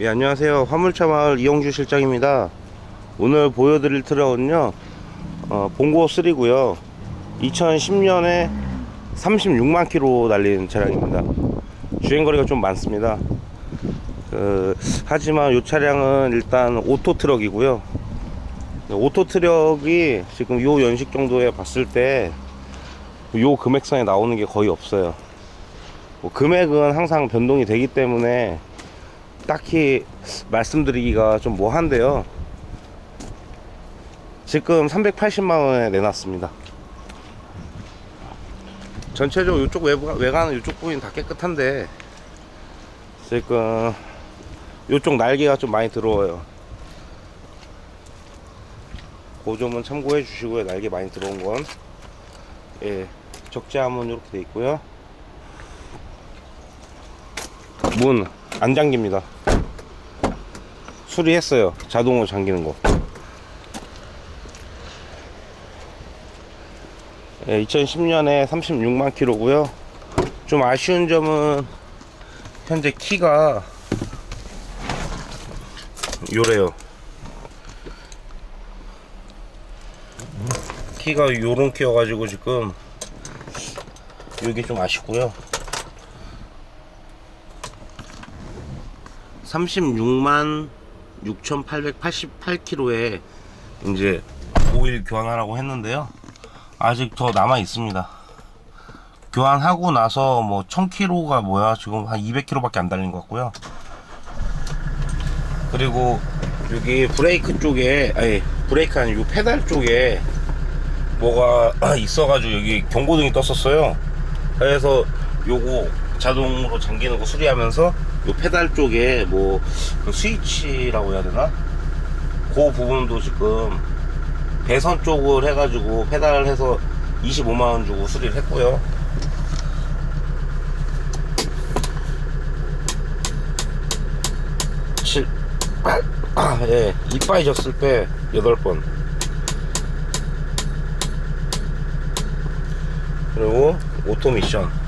예, 안녕하세요. 화물차 마을 이영주 실장입니다. 오늘 보여드릴 트럭은요, 어, 봉고 3고요. 2010년에 36만 킬로 달린 차량입니다. 주행거리가 좀 많습니다. 그, 하지만 이 차량은 일단 오토 트럭이고요. 오토 트럭이 지금 요 연식 정도에 봤을 때 요 금액선에 나오는 게 거의 없어요. 뭐 금액은 항상 변동이 되기 때문에 딱히 말씀드리기가 좀 뭐한데요. 지금 380만 원에 내놨습니다. 전체적으로 이쪽 외부, 외관은 이쪽 부분 다 깨끗한데 지금 이쪽 날개가 좀 많이 들어와요. 그 점은 참고해 주시고요. 날개 많이 들어온 건. 예, 적재함은 이렇게 돼 있고요. 문 안 잠깁니다. 수리했어요. 자동으로 잠기는 거. 예, 2010년에 36만 킬로고요. 좀 아쉬운 점은 현재 키가 요래요. 키가 요런 키여가지고 지금 여기 좀 아쉽고요. 36만 6,888km에 이제 오일 교환하라고 했는데요. 아직 더 남아 있습니다. 교환하고 나서 뭐 1000km가 뭐야 지금 한 200km밖에 안 달린 것 같고요. 그리고 여기 브레이크 쪽에 아니 브레이크 아니고 페달 쪽에 뭐가 있어가지고 여기 경고등이 떴었어요. 그래서 요거 자동으로 잠기는 거 수리하면서 요 페달 쪽에 뭐 그 스위치라고 해야 되나? 그 부분도 지금 배선 쪽을 해가지고 페달을 해서 25만원 주고 수리를 했고요. 칠, 팔, 아, 예. 이빠이 졌을 때 8번. 그리고 오토 미션.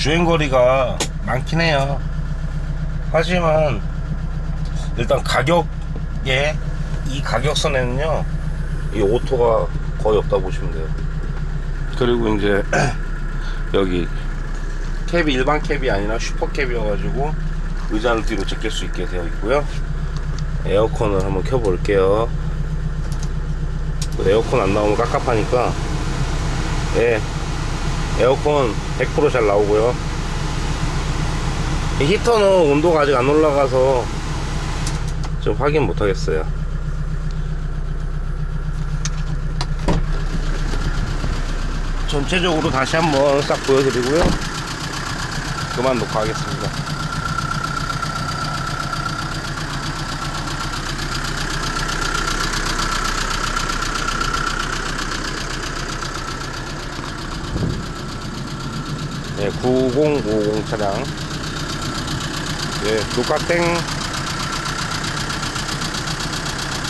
주행거리가 많긴 해요. 하지만 일단 가격에 이 가격선에는요 이 오토가 거의 없다 보시면 돼요. 그리고 이제 여기 캡이 일반 캡이 아니라 슈퍼 캡이어 가지고 의자를 뒤로 제낄 수 있게 되어 있고요. 에어컨을 한번 켜 볼게요. 에어컨 안 나오면 깝깝하니까 예 에어컨 100%잘 나오고요. 이 히터는 온도가 아직 안 올라가서 좀 확인 못 하겠어요. 전체적으로 다시 한번 싹 보여드리고요. 그만 놓고 하겠습니다. 네, 9050 차량. 예, 녹화땡